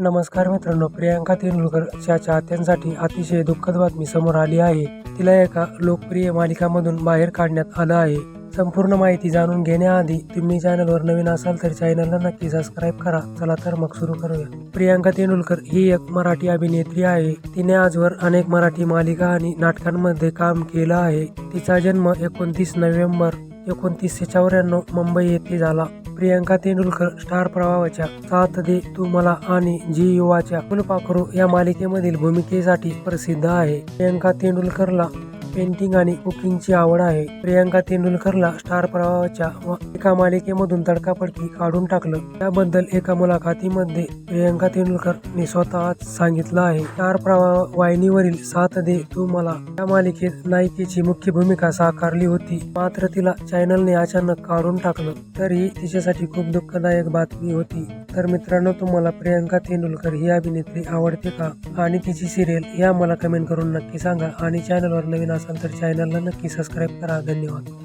नमस्कार मित्रांनो प्रियांका तेंडुलकरच्या चाहत्यांसाठी अतिशय दुःखद बातमी समोर आली आहे. तिला एका लोकप्रिय मालिकामधून बाहेर काढण्यात आलं आहे. संपूर्ण माहिती जाणून घेण्याआधी तुम्ही चॅनलवर नवीन असाल तर चॅनलला नक्की सबस्क्राईब करा. चला तर मग सुरू करूया. प्रियांका तेंडुलकर ही एक मराठी अभिनेत्री आहे. तिने आजवर अनेक मराठी मालिका आणि नाटकांमध्ये काम केलं आहे. तिचा जन्म एकोणतीस नोव्हेंबर एकोणतीसशे चौऱ्याण्णव मुंबई येथे झाला. प्रियांका तेंडुलकर स्टार प्रवाहाच्या साथ दे तू मला आणि जी युवाच्या फुलपाखरू या मालिकेमधील भूमिकेसाठी प्रसिद्ध आहे. प्रियांका तेंडुलकरला पेंटिंग आणि कुकिंगची आवड आहे. प्रियांका तेंडुलकरला स्टार प्रवाहाच्या एका मालिकेमधून तडकाफडकी काढून टाकलं. त्याबद्दल एका मुलाखतीमध्ये प्रियांका तेंडुलकरने स्वतः सांगितलं आहे. स्टार प्रवाह वाहिनीवरील साथ दे तू मला या मालिकेत नायिकेची मुख्य भूमिका साकारली होती. मात्र तिला चॅनलने अचानक काढून टाकलं. तरी तिच्यासाठी खूप दुःखदायक बातमी होती. तर मित्रांनो तुम्हाला प्रियांका तेंडुलकर ही अभिनेत्री आवडते का? आणि तिची सिरियल या मला कमेंट करून नक्की सांगा. आणि चॅनलवर नवीन असाल तर चॅनलला नक्की सबस्क्राईब करा. धन्यवाद.